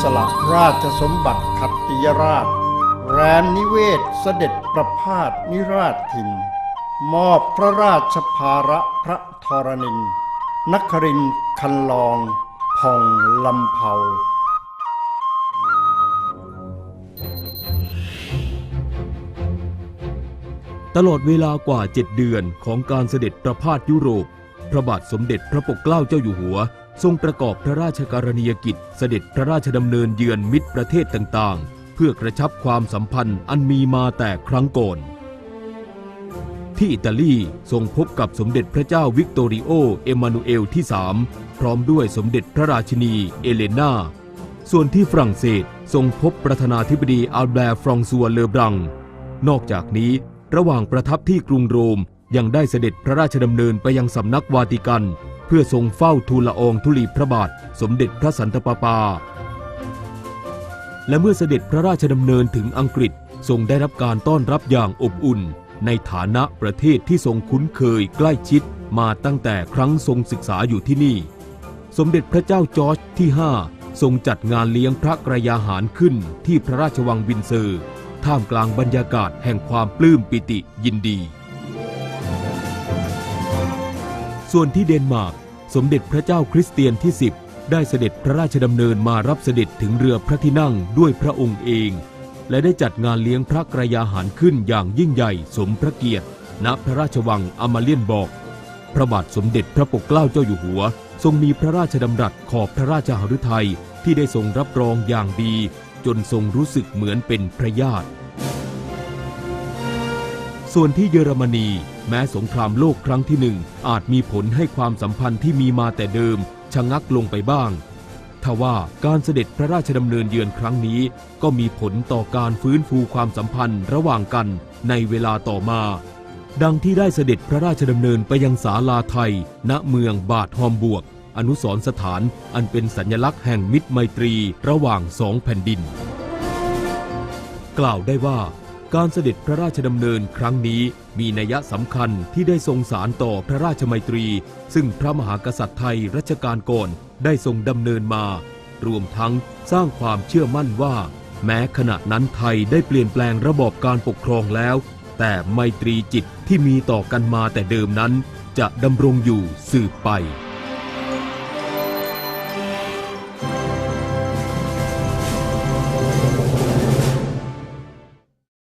สละราชสมบัติขัตติยราช แรมนิเวศเสด็จประพาสนิราชทินมอบพระราชภาระพระธรณินทร์นครินคันลองพองลำเผาตลอดเวลากว่าเจ็ดเดือนของการเสด็จประพาสยุโรป พระบาทสมเด็จพระปกเกล้าเจ้าอยู่หัว ทรงประกอบพระราชกรณียกิจเสด็จพระราชดำเนินเยือนมิตรประเทศต่างๆ เพื่อกระชับความสัมพันธ์อันมีมาแต่ครั้งก่อน ที่อิตาลีทรงพบกับสมเด็จพระเจ้าวิกตอริโอ เอมานูเอลที่สามพร้อมด้วยสมเด็จพระราชินี เอเลนาส่วนที่ฝรั่งเศสทรงพบประธานาธิบดีอัลแบร์ฟรองซัวเลอบรัง นอกจากนี้ระหว่างประทับที่กรุงโรม ยังได้เสด็จพระราชดำเนินไปยังสำนักวาติกัน เพื่อทรงเฝ้าทูลละอองธุลีพระบาทสมเด็จพระสันตะปาปา และเมื่อเสด็จพระราชดำเนินถึงอังกฤษทรงได้รับการต้อนรับอย่างอบอุ่น ในฐานะประเทศที่ทรงคุ้นเคยใกล้ชิดมาตั้งแต่ครั้งทรงศึกษาอยู่ที่นี่ สมเด็จพระเจ้าจอร์จที่ 5 ทรงจัดงานเลี้ยงพระกรยาหารขึ้นที่พระราชวังวินเซอร์ ท่ามกลางบรรยากาศแห่งความปลื้มปิติยินดี ส่วนที่เดนมาร์กสมเด็จพระเจ้าคริสเตียนที่ 10 ได้เสด็จพระราชดำเนินมารับเสด็จถึงเรือพระที่นั่งด้วยพระองค์เอง และได้จัดงานเลี้ยงพระกระยาหารขึ้นอย่างยิ่งใหญ่สมพระเกียรติ ณพระราชวังอมาเลียนบอก พระบาทสมเด็จพระปกเกล้าเจ้าอยู่หัว ทรงมีพระราชดำรัสขอบพระราชหฤทัยที่ได้ทรงรับรองอย่างดี จนทรงรู้สึกเหมือนเป็นพระญาติส่วนที่เยอรมนี แม้สงครามโลกครั้งที่หนึ่งอาจมีผลให้ความสัมพันธ์ที่มีมาแต่เดิมชะงักลงไปบ้างทว่าการเสด็จพระราชดำเนินเยือนครั้งนี้ก็มีผลต่อการฟื้นฟูความสัมพันธ์ระหว่างกันในเวลาต่อมา ดังที่ได้เสด็จพระราชดำเนินไปยังศาลาไทย ณเมืองบาทฮอมบวก อนุสรสถานอันเป็นสัญลักษณ์แห่งมิตรไมตรีระหว่างสองแผ่นดิน กล่าวได้ว่า การเสด็จพระราชดำเนินครั้งนี้มีนัยสำคัญที่ได้ทรงสารต่อพระราชมัยตรี ซึ่งพระมหากษัตริย์ไทยรัชกาลก่อนได้ทรงดำเนินมา รวมทั้งสร้างความเชื่อมั่นว่า แม้ขณะนั้นไทยได้เปลี่ยนแปลงระบอบการปกครองแล้ว แต่ไมตรีจิตที่มีต่อกันมาแต่เดิมนั้น จะดำรงอยู่สืบไป